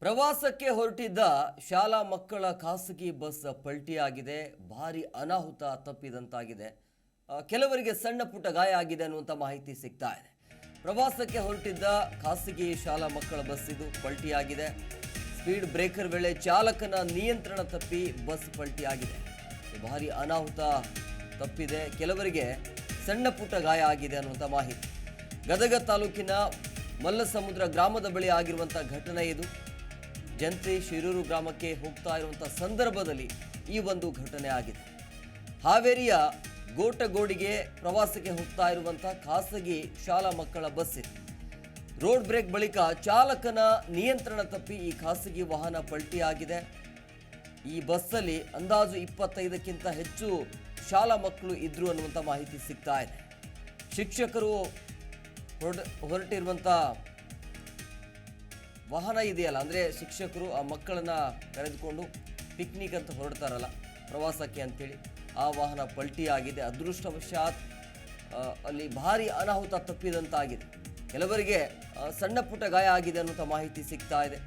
ಪ್ರವಾಸಕ್ಕೆ ಹೊರಟಿದ್ದ ಶಾಲಾ ಮಕ್ಕಳ ಖಾಸಗಿ ಬಸ್ ಪಲ್ಟಿಯಾಗಿದೆ. ಭಾರಿ ಅನಾಹುತ ತಪ್ಪಿದಂತಾಗಿದೆ. ಕೆಲವರಿಗೆ ಸಣ್ಣ ಪುಟ್ಟ ಗಾಯ ಆಗಿದೆ ಅನ್ನುವಂಥ ಮಾಹಿತಿ ಸಿಗ್ತಾ ಇದೆ. ಪ್ರವಾಸಕ್ಕೆ ಹೊರಟಿದ್ದ ಖಾಸಗಿ ಶಾಲಾ ಮಕ್ಕಳ ಬಸ್ ಇದು ಪಲ್ಟಿಯಾಗಿದೆ. ಸ್ಪೀಡ್ ಬ್ರೇಕರ್ ವೇಳೆ ಚಾಲಕನ ನಿಯಂತ್ರಣ ತಪ್ಪಿ ಬಸ್ ಪಲ್ಟಿಯಾಗಿದೆ. ಭಾರಿ ಅನಾಹುತ ತಪ್ಪಿದೆ. ಕೆಲವರಿಗೆ ಸಣ್ಣ ಪುಟ್ಟ ಗಾಯ ಆಗಿದೆ ಅನ್ನುವಂಥ ಮಾಹಿತಿ. ಗದಗ ತಾಲೂಕಿನ ಮಲ್ಲಸಮುದ್ರ ಗ್ರಾಮದ ಬಳಿ ಆಗಿರುವಂಥ ಘಟನೆ ಇದು. ಜಂತ್ರಿ ಶಿರೂರು ಗ್ರಾಮಕ್ಕೆ ಹೋಗ್ತಾ ಇರುವಂಥ ಸಂದರ್ಭದಲ್ಲಿ ಈ ಒಂದು ಘಟನೆ ಆಗಿದೆ. ಹಾವೇರಿಯ ಗೋಟಗೋಡಿಗೆ ಪ್ರವಾಸಕ್ಕೆ ಹೋಗ್ತಾ ಇರುವಂಥ ಖಾಸಗಿ ಶಾಲಾ ಮಕ್ಕಳ ಬಸ್ ಇದೆ. ರೋಡ್ ಬ್ರೇಕ್ ಬಳಿಕ ಚಾಲಕನ ನಿಯಂತ್ರಣ ತಪ್ಪಿ ಈ ಖಾಸಗಿ ವಾಹನ ಪಲ್ಟಿಯಾಗಿದೆ ಈ ಬಸ್ಸಲ್ಲಿ ಅಂದಾಜು ಇಪ್ಪತ್ತೈದಕ್ಕಿಂತ ಹೆಚ್ಚು ಶಾಲಾ ಮಕ್ಕಳು ಇದ್ರು ಅನ್ನುವಂಥ ಮಾಹಿತಿ ಸಿಗ್ತಾ ಇದೆ. ಶಿಕ್ಷಕರು ಹೊರಟ ಹೊರಟಿರುವಂಥ ವಾಹನ ಇದೆಯಲ್ಲ, ಅಂದರೆ ಶಿಕ್ಷಕರು ಆ ಮಕ್ಕಳನ್ನು ಕರೆದುಕೊಂಡು ಪಿಕ್ನಿಕ್ ಅಂತ ಹೊರಡ್ತಾರಲ್ಲ, ಪ್ರವಾಸಕ್ಕೆ ಅಂತೇಳಿ, ಆ ವಾಹನ ಪಲ್ಟಿ ಆಗಿದೆ, ಅದೃಷ್ಟವಶಾತ್ ಅಲ್ಲಿ ಭಾರಿ ಅನಾಹುತ ತಪ್ಪಿದಂತಾಗಿದೆ. ಕೆಲವರಿಗೆ ಸಣ್ಣ ಪುಟ್ಟ ಗಾಯ ಆಗಿದೆ ಅನ್ನುವಂಥ ಮಾಹಿತಿ ಸಿಗ್ತಾ ಇದೆ.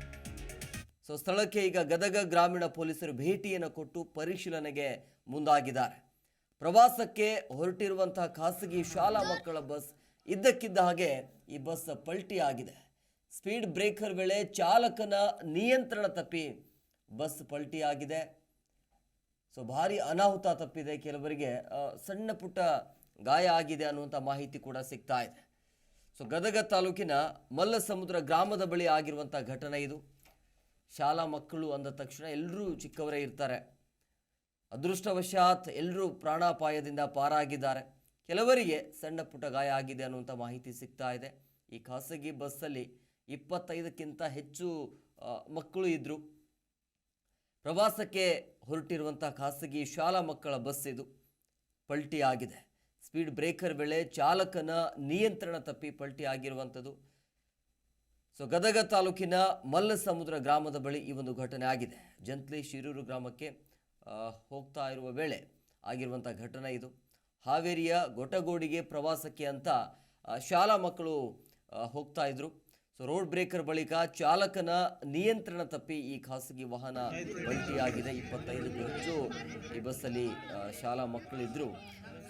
ಸೊ ಸ್ಥಳಕ್ಕೆ ಈಗ ಗದಗ ಗ್ರಾಮೀಣ ಪೊಲೀಸರು ಭೇಟಿಯನ್ನು ಕೊಟ್ಟು ಪರಿಶೀಲನೆಗೆ ಮುಂದಾಗಿದ್ದಾರೆ. ಪ್ರವಾಸಕ್ಕೆ ಹೊರಟಿರುವಂತಹ ಖಾಸಗಿ ಶಾಲಾ ಮಕ್ಕಳ ಬಸ್ ಇದ್ದಕ್ಕಿದ್ದ ಹಾಗೆ ಈ ಬಸ್ ಪಲ್ಟಿ ಆಗಿದೆ. ಸ್ಪೀಡ್ ಬ್ರೇಕರ್ ವೇಳೆ ಚಾಲಕನ ನಿಯಂತ್ರಣ ತಪ್ಪಿ ಬಸ್ ಪಲ್ಟಿ ಆಗಿದೆ. ಸೊ, ಭಾರಿ ಅನಾಹುತ ತಪ್ಪಿದೆ ಕೆಲವರಿಗೆ. ಸಣ್ಣ ಪುಟ್ಟ ಗಾಯ ಆಗಿದೆ ಅನ್ನುವಂಥ ಮಾಹಿತಿ ಕೂಡ ಸಿಗ್ತಾ ಇದೆ. ಸೊ, ಗದಗ ತಾಲೂಕಿನ ಮಲ್ಲಸಮುದ್ರ ಗ್ರಾಮದ ಬಳಿ ಆಗಿರುವಂಥ ಘಟನೆ ಇದು. ಶಾಲಾ ಮಕ್ಕಳು ಅಂದ ತಕ್ಷಣ ಎಲ್ಲರೂ ಚಿಕ್ಕವರೇ ಇರ್ತಾರೆ. ಅದೃಷ್ಟವಶಾತ್ ಎಲ್ಲರೂ ಪ್ರಾಣಾಪಾಯದಿಂದ ಪಾರಾಗಿದ್ದಾರೆ. ಕೆಲವರಿಗೆ ಸಣ್ಣ ಪುಟ್ಟ ಗಾಯ ಆಗಿದೆ ಅನ್ನುವಂಥ ಮಾಹಿತಿ ಸಿಗ್ತಾ ಇದೆ. ಈ ಖಾಸಗಿ ಬಸ್ಸಲ್ಲಿ ಇಪ್ಪತ್ತೈದಕ್ಕಿಂತ ಹೆಚ್ಚು ಮಕ್ಕಳು ಇದ್ದರು ಪ್ರವಾಸಕ್ಕೆ ಹೊರಟಿರುವಂಥ ಖಾಸಗಿ ಶಾಲಾ ಮಕ್ಕಳ ಬಸ್ ಇದು ಪಲ್ಟಿ ಆಗಿದೆ. ಸ್ಪೀಡ್ ಬ್ರೇಕರ್ ವೇಳೆ ಚಾಲಕನ ನಿಯಂತ್ರಣ ತಪ್ಪಿ ಪಲ್ಟಿ ಆಗಿರುವಂಥದ್ದು. ಸೊ, ಗದಗ ತಾಲೂಕಿನ ಮಲ್ಲಸಮುದ್ರ ಗ್ರಾಮದ ಬಳಿ ಈ ಒಂದು ಘಟನೆ ಆಗಿದೆ. ಜಂತ್ಲಿ ಶಿರೂರು ಗ್ರಾಮಕ್ಕೆ ಹೋಗ್ತಾ ಇರುವ ವೇಳೆ ಆಗಿರುವಂಥ ಘಟನೆ ಇದು. ಹಾವೇರಿಯ ಗೊಟಗೋಡಿಗೆ ಪ್ರವಾಸಕ್ಕೆ ಅಂತ ಶಾಲಾ ಮಕ್ಕಳು ಹೋಗ್ತಾ ಇದ್ರು. ಸೊ ರೋಡ್ ಬ್ರೇಕರ್ ಬಳಿಕ ಚಾಲಕನ ನಿಯಂತ್ರಣ ತಪ್ಪಿ ಈ ಖಾಸಗಿ ವಾಹನ ಪಲ್ಟಿಯಾಗಿದೆ ಇಪ್ಪತ್ತೈದಕ್ಕೂ ಹೆಚ್ಚು ಈ ಬಸ್ಸಲ್ಲಿ ಶಾಲಾ ಮಕ್ಕಳಿದ್ರು.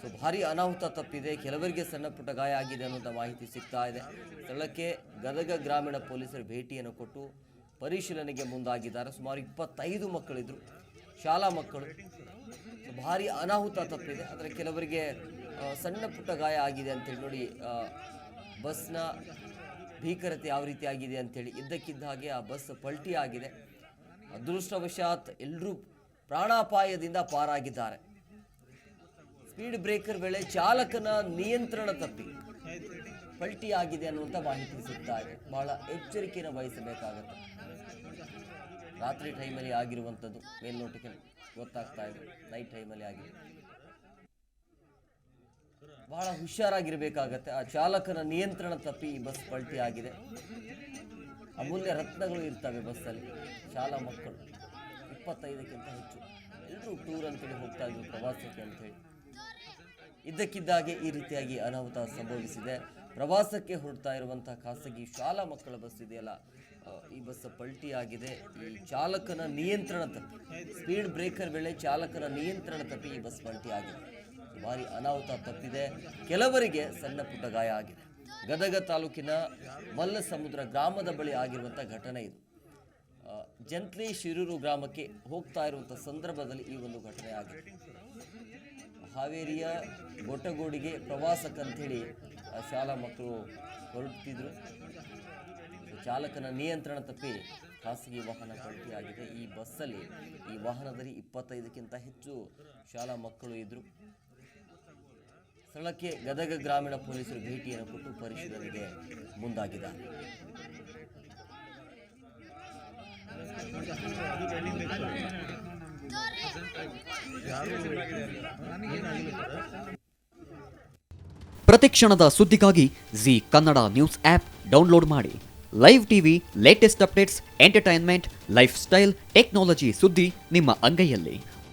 ಸೊ ಭಾರಿ ಅನಾಹುತ ತಪ್ಪಿದೆ. ಕೆಲವರಿಗೆ ಸಣ್ಣ ಪುಟ್ಟ ಗಾಯ ಆಗಿದೆ ಅನ್ನುವಂಥ ಮಾಹಿತಿ ಸಿಗ್ತಾ ಇದೆ. ಸ್ಥಳಕ್ಕೆ ಗದಗ ಗ್ರಾಮೀಣ ಪೊಲೀಸರು ಭೇಟಿಯನ್ನು ಕೊಟ್ಟು ಪರಿಶೀಲನೆಗೆ ಮುಂದಾಗಿದ್ದಾರೆ. ಸುಮಾರು ಇಪ್ಪತ್ತೈದು ಮಕ್ಕಳಿದ್ರು. ಶಾಲಾ ಮಕ್ಕಳು. ಭಾರಿ ಅನಾಹುತ ತಪ್ಪಿದೆ. ಆದರೆ ಕೆಲವರಿಗೆ ಸಣ್ಣ ಪುಟ್ಟ ಗಾಯ ಆಗಿದೆ ಅಂತೇಳಿ ನೋಡಿ ಬಸ್ನ ಭೀಕರತೆ ಯಾವ ರೀತಿ ಆಗಿದೆ ಅಂತೇಳಿ ಇದ್ದಕ್ಕಿದ್ದ ಹಾಗೆ ಆ ಬಸ್ ಪಲ್ಟಿ ಆಗಿದೆ. ಅದೃಷ್ಟವಶಾತ್ ಎಲ್ಲರೂ ಪ್ರಾಣಾಪಾಯದಿಂದ ಪಾರಾಗಿದ್ದಾರೆ. ಸ್ಪೀಡ್ ಬ್ರೇಕರ್ ವೇಳೆ ಚಾಲಕನ ನಿಯಂತ್ರಣ ತಪ್ಪಿ ಪಲ್ಟಿ ಆಗಿದೆ ಅನ್ನುವಂಥ ಮಾಹಿತಿ ಸಿಗ್ತಾ ಇದೆ. ಬಹಳ ಎಚ್ಚರಿಕೆಯನ್ನು ವಹಿಸಬೇಕಾಗತ್ತೆ. ರಾತ್ರಿ ಟೈಮಲ್ಲಿ ಆಗಿರುವಂಥದ್ದು ಮೇಲ್ನೋಟಕ್ಕೆ ಗೊತ್ತಾಗ್ತಾ ಇದೆ. ನೈಟ್ ಟೈಮಲ್ಲಿ ಆಗಿದೆ. ಬಹಳ ಹುಷಾರಾಗಿರಬೇಕಾಗತ್ತೆ. ಆ ಚಾಲಕನ ನಿಯಂತ್ರಣ ತಪ್ಪಿ ಈ ಬಸ್ ಪಲ್ಟಿ ಆಗಿದೆ. ಅಮೂಲ್ಯ ರತ್ನಗಳು ಇರ್ತವೆ ಬಸ್ಸಲ್ಲಿ. ಶಾಲಾ ಮಕ್ಕಳು. ಇಪ್ಪತ್ತೈದಕ್ಕಿಂತ ಹೆಚ್ಚು. ಎಲ್ಲರೂ ಟೂರ್ ಅಂತೇಳಿ ಹೋಗ್ತಾ ಇದ್ರು ಪ್ರವಾಸಕ್ಕೆ ಅಂತೇಳಿ. ಇದ್ದಕ್ಕಿದ್ದಾಗೆ ಈ ರೀತಿಯಾಗಿ ಅನಾಹುತ ಸಂಭವಿಸಿದೆ. ಪ್ರವಾಸಕ್ಕೆ ಹೊರಡ್ತಾ ಇರುವಂತಹ ಖಾಸಗಿ ಶಾಲಾ ಮಕ್ಕಳ ಬಸ್ ಇದೆಯಲ್ಲ ಈ ಬಸ್ ಪಲ್ಟಿ ಆಗಿದೆ. ಈ ಚಾಲಕನ ನಿಯಂತ್ರಣ ತಪ್ಪಿ ಸ್ಪೀಡ್ ಬ್ರೇಕರ್ ವೇಳೆ ಚಾಲಕನ ನಿಯಂತ್ರಣ ತಪ್ಪಿ ಈ ಬಸ್ ಪಲ್ಟಿ ಆಗಿದೆ. ಭಾರಿ ಅನಾಹುತ ತಪ್ಪಿದೆ. ಕೆಲವರಿಗೆ ಸಣ್ಣ ಪುಟ್ಟ ಗಾಯ ಆಗಿದೆ. ಗದಗ ತಾಲೂಕಿನ ಮಲ್ಲಸಮುದ್ರ ಗ್ರಾಮದ ಬಳಿ ಆಗಿರುವಂಥ ಘಟನೆ ಇದು. ಜಂತ್ಲಿ ಶಿರೂರು ಗ್ರಾಮಕ್ಕೆ ಹೋಗ್ತಾ ಇರುವಂಥ ಸಂದರ್ಭದಲ್ಲಿ ಈ ಒಂದು ಘಟನೆ ಆಗಿದೆ. ಹಾವೇರಿಯ ಗೊಟ್ಟಗೋಡಿಗೆ ಪ್ರವಾಸಕ್ಕಂಥೇಳಿ ಶಾಲಾ ಮಕ್ಕಳು ಹೊರಡ್ತಿದ್ರು. ಚಾಲಕನ ನಿಯಂತ್ರಣ ತಪ್ಪಿ ಖಾಸಗಿ ವಾಹನ ಪಲ್ಟಿಯಾಗಿದೆ. ಈ ಬಸ್ಸಲ್ಲಿ ಈ ವಾಹನದಲ್ಲಿ ಇಪ್ಪತ್ತೈದಕ್ಕಿಂತ ಹೆಚ್ಚು ಶಾಲಾ ಮಕ್ಕಳು ಇದ್ದರು ಸ್ಥಳಕ್ಕೆ ಗದಗ ಗ್ರಾಮೀಣ ಪೊಲೀಸರು ಭೇಟಿಯನ್ನು ಕೊಟ್ಟು ಪರಿಶೀಲನೆಗೆ ಮುಂದಾಗಿದ್ದಾರೆ. ಪ್ರತಿಕ್ಷಣದ ಸುದ್ದಿಗಾಗಿ Zee Kannada news app download ಮಾಡಿ. Live TV latest updates entertainment lifestyle technology ಸುದ್ದಿ ನಿಮ್ಮ ಅಂಗೈಯಲ್ಲಿ.